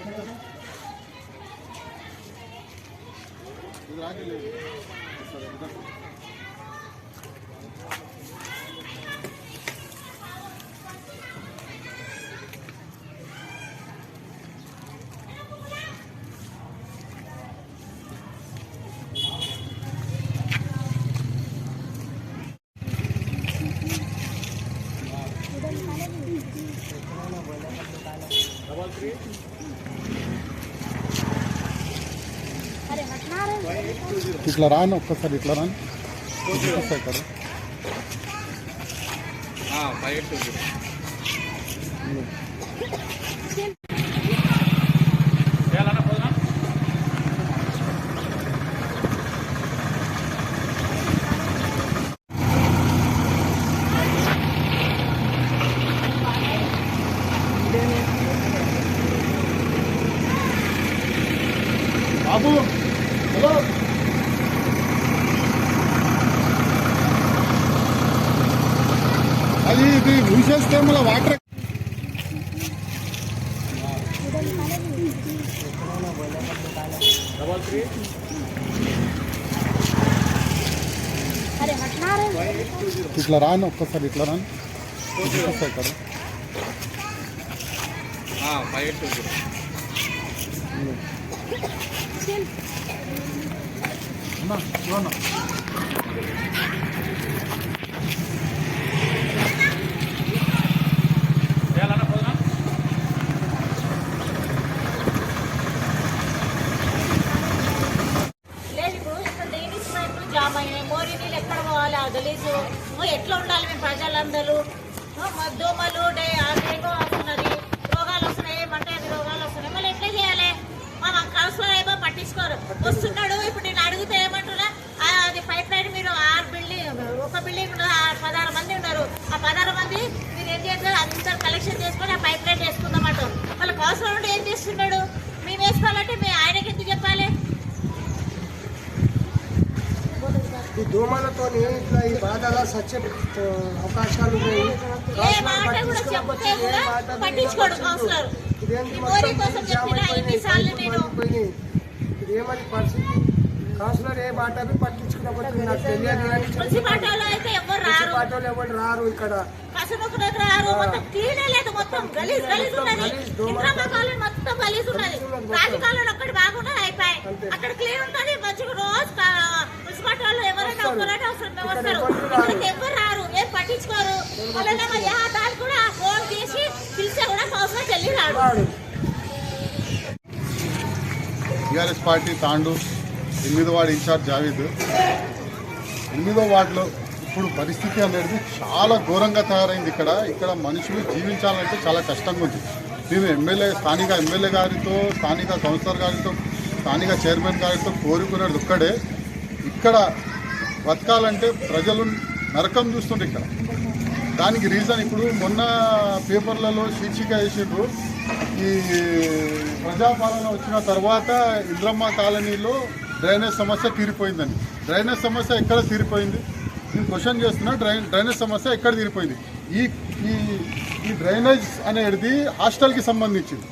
इधर आके double three ఇట్లా రాను ఒక్కసారి ఇట్లా రాను. ఇక్కడ ఫైవ్ की विशेषतः मला वाटर तिथला रान कसं इथला रान कसं आहे कारण हाँ पाहिजे ना దోమలతో ఇట్లా ఈ బాధల సచ్చే అవకాశాలు ఉన్నాయి. ఏ మాట కూడా చెప్తే కూడా పట్టించుకోడు కౌన్సిలర్. ఇదేంటి ఈ మొత్తం మోరీ కోసం జామ్ చెప్పిన అయిపోయినాయి, ఎన్నిసార్లు పైపులు నేను పగిలిపోయినాయి. ఇది ఏమని పరిస్థితి కౌన్సిలర్ ఏ మాట పట్టించుకున్నప్పుడు నాకు తెలియదు. అయితే ఎవరు రారు? పాటలు ఎవరు రారు ఇక్కడ. అక్కడ క్లీన్ ఉంటుంది. వస్తారు? ఇక్కడికి ఎవరు రారు? ఏం పట్టించుకోరు? వాళ్ళేమో యా దాన్ని కూడా ఫోన్ చేసి పిలిస్తే కూడా కౌన్సిలర్ వెళ్ళి రాడు. వాడు టీఆర్ఎస్ పార్టీ తాండు ఎనిమిదో వార్డు ఇన్ఛార్జ్ జావీద్. ఎనిమిదో వార్డులో ఇప్పుడు పరిస్థితి అనేది చాలా ఘోరంగా తయారైంది ఇక్కడ. ఇక్కడ మనుషులు జీవించాలంటే చాలా కష్టంగా ఉంది. నేను ఎమ్మెల్యే స్థానిక ఎమ్మెల్యే గారితో స్థానిక కౌన్సిలర్ గారితో స్థానిక చైర్మన్ గారితో కోరుకునేది ఒక్కడే. ఇక్కడ బతకాలంటే ప్రజలు నరకం చూస్తుండ్రు ఇక్కడ. దానికి రీజన్ ఇప్పుడు మొన్న పేపర్లలో శీర్షిక వేసిండ్రు. ఈ ప్రజాపాలన వచ్చిన తర్వాత ఇంద్రమ్మ కాలనీలో డ్రైనేజ్ సమస్య తీరిపోయిందని. డ్రైనేజ్ సమస్య ఎక్కడ తీరిపోయింది? నేను క్వశ్చన్ చేస్తున్నా డ్రై డ్రైనేజ్ సమస్య ఎక్కడ తీరిపోయింది? ఈ ఈ ఈ డ్రైనేజ్ అనేది హాస్టల్కి సంబంధించింది.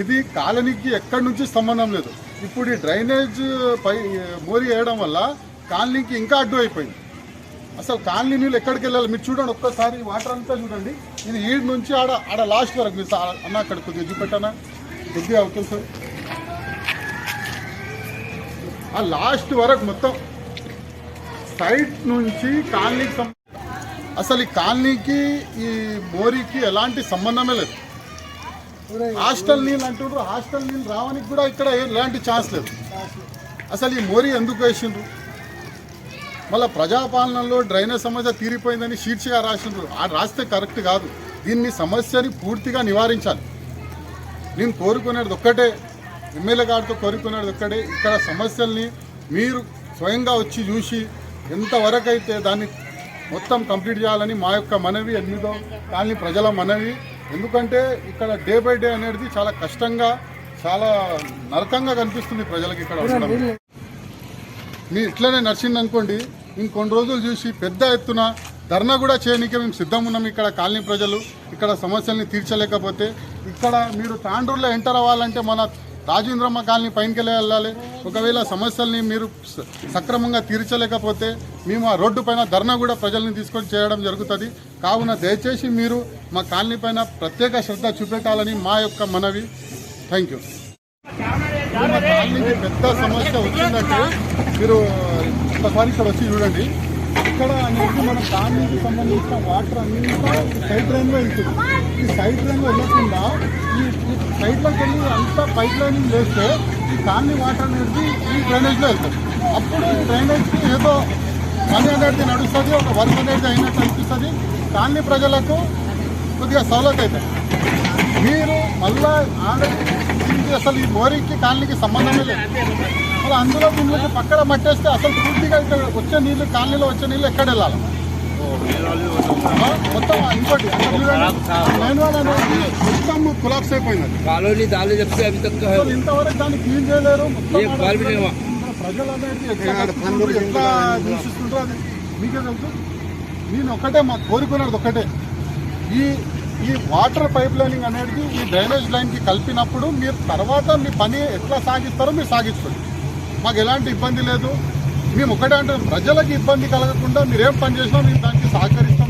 ఇది కాలనీకి ఎక్కడి నుంచి సంబంధం లేదు. ఇప్పుడు ఈ డ్రైనేజ్ పై మోరి వేయడం వల్ల కాలనీకి ఇంకా అడ్డు అయిపోయింది. అసలు కాలనీ నీళ్ళు ఎక్కడికి వెళ్ళాలి? మీరు చూడండి ఒక్కసారి వాటర్ అంతా చూడండి. ఇది ఈడ్ నుంచి ఆడ ఆడ లాస్ట్ వరకు మీరు అన్న అక్కడ కొద్దిగా చూపెట్టానా? కొద్దిగా అవుతుంది సార్. ఆ లాస్ట్ వరకు మొత్తం సైట్ నుంచి కాలనీకి అసలు ఈ కాలనీకి ఈ మోరీకి ఎలాంటి సంబంధమే లేదు. హాస్టల్ నీళ్ళు అంటుండ్రు హాస్టల్ నీళ్ళు రావడానికి కూడా ఇక్కడ ఎలాంటి ఛాన్స్ లేదు. అసలు ఈ మోరీ ఎందుకు వేసిండ్రు? మళ్ళీ ప్రజాపాలనలో డ్రైనేజ్ సమస్య తీరిపోయిందని శీర్షిగా రాసిండ్రు ఆ రాస్తే కరెక్ట్ కాదు. దీన్ని సమస్యని పూర్తిగా నివారించాలి. నేను కోరుకునేది ఒక్కటే ఎమ్మెల్యే గారితో కోరుకునేది ఒక్కటే ఇక్కడ సమస్యల్ని మీరు స్వయంగా వచ్చి చూసి ఎంతవరకు అయితే దాన్ని మొత్తం కంప్లీట్ చేయాలని మా యొక్క మనవి ఎనిమిదో కాలనీ ప్రజల మనవి. ఎందుకంటే ఇక్కడ డే బై డే అనేది చాలా కష్టంగా చాలా నరకంగా కనిపిస్తుంది ప్రజలకు ఇక్కడ ఉండడం. మీ ఇట్లనే నడిచింది అనుకోండి ఇంకొన్ని రోజులు చూసి పెద్ద ఎత్తున ధర్నా కూడా చేయనీకి మేము సిద్ధం ఉన్నాం ఇక్కడ కాలనీ ప్రజలు. ఇక్కడ సమస్యల్ని తీర్చలేకపోతే ఇక్కడ మీరు తాండూరులో ఎంటర్ అవ్వాలంటే మన రాజేంద్రమ్మ కాలనీ పైనకి వెళ్ళాలి. ఒకవేళ సమస్యల్ని మీరు స- సక్రమంగా తీర్చలేకపోతే మేము ఆ రోడ్డు పైన ధర్నా కూడా ప్రజల్ని తీసుకొని చేయడం జరుగుతుంది. కావున దయచేసి మీరు మా కాలనీ పైన ప్రత్యేక శ్రద్ధ చూపెట్టాలని మా యొక్క మనవి. Thank you. మా కాలనీకి పెద్ద సమస్య వచ్చిందంటే మీరు ఒకసారి ఇక్కడ వచ్చి చూడండి. ఇక్కడ అనేది మన కాలనీకి సంబంధించిన వాటర్ అంతా సైడ్ డ్రైన్లో వెళ్తుంది ఈ సైడ్ డ్రైన్లో వెళ్ళకుండా ఈ సైడ్లోకి సైడ్ వెళ్ళి అంతా పైప్ లైనింగ్ వేస్తే ఈ కాలనీ వాటర్ అనేది ఈ డ్రైనేజ్లో వెళ్తుంది. అప్పుడు ఈ డ్రైనేజ్కి ఏదో పని అనేది నడుస్తుంది ఒక వర్క్ అనేది అయినట్టు అనిపిస్తుంది. కాలనీ ప్రజలకు కొద్దిగా సౌలత్ అవుతుంది మీరు మళ్ళా ఆంధ్రప్రదేశ్ అసలు ఈ బోరింగ్కి కాలనీకి సంబంధమే లేదు. అసలు అందులో మిమ్మల్ని పక్కన మట్టేస్తే అసలు పూర్తిగా ఇక్కడ వచ్చే నీళ్ళు కాలనీలో వచ్చే నీళ్ళు ఎక్కడ వెళ్ళాలి? మొత్తం ఇంకోటి మొత్తం కులాప్స్ అయిపోయింది చెప్తే ఇంతవరకు దాన్ని క్లీన్ చేయలేరు ప్రజలు ఎంత అది మీకే తెలుసు. నేను ఒక్కటే మా కోరుకున్నది ఒక్కటే ఈ ఈ వాటర్ పైప్ లైనింగ్ అనేది ఈ డ్రైనేజ్ లైన్కి కలిపినప్పుడు మీరు తర్వాత మీ పని ఎట్లా సాగిస్తారో మీరు సాగించుకోండి. మాకు ఎలాంటి ఇబ్బంది లేదు. మేము ఒకటే అంటే ప్రజలకు ఇబ్బంది కలగకుండా మీరేం పని చేసినా మేము దానికి సహకరిస్తాం.